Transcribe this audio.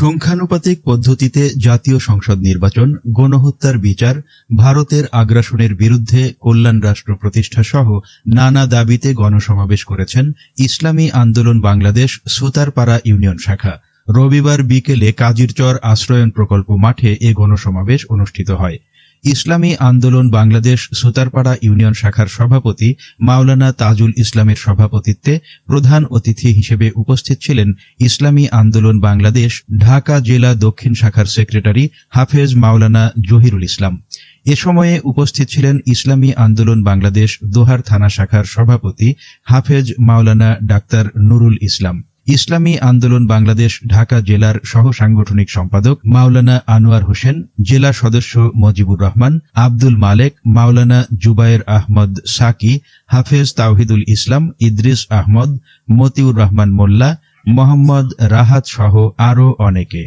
সংখ্যানুপাতিক পদ্ধতিতে জাতীয় সংসদ নির্বাচন, গণহত্যার বিচার, ভারতের আগ্রাসনের বিরুদ্ধে কল্যাণ রাষ্ট্র প্রতিষ্ঠা সহ নানা দাবিতে গণসমাবেশ করেছেন ইসলামী আন্দোলন বাংলাদেশ সুতারপাড়া ইউনিয়ন শাখা। রবিবার বিকেলে কাজিরচর আশ্রয়ন প্রকল্প মাঠে এ গণসমাবেশ অনুষ্ঠিত হয়। ইসলামী আন্দোলন বাংলাদেশ সুতারপাড়া ইউনিয়ন শাখার সভাপতি মাওলানা তাজুল ইসলামের সভাপতিত্বে প্রধান অতিথি হিসেবে উপস্থিত ছিলেন ইসলামী আন্দোলন বাংলাদেশ ঢাকা জেলা দক্ষিণ শাখার সেক্রেটারি হাফেজ মাওলানা জহিরুল ইসলাম। এ সময়ে উপস্থিত ছিলেন ইসলামী আন্দোলন বাংলাদেশ দোহার থানা শাখার সভাপতি হাফেজ মাওলানা ডাক্তার নুরুল ইসলাম। ইসলামী আন্দোলন বাংলাদেশ ঢাকা জেলার সহ সাংগঠনিক সম্পাদক মাওলানা আনোয়ার হোসেন, জেলা সদস্য মজিবুর রহমান, আব্দুল মালেক, মাওলানা জুবায়ের আহমদ সাকি, হাফেজ তাওহিদুল ইসলাম, ইদ্রিস আহমদ, মতিউর রহমান মোল্লা, মোহাম্মদ রাহাত সহ আরও অনেকে।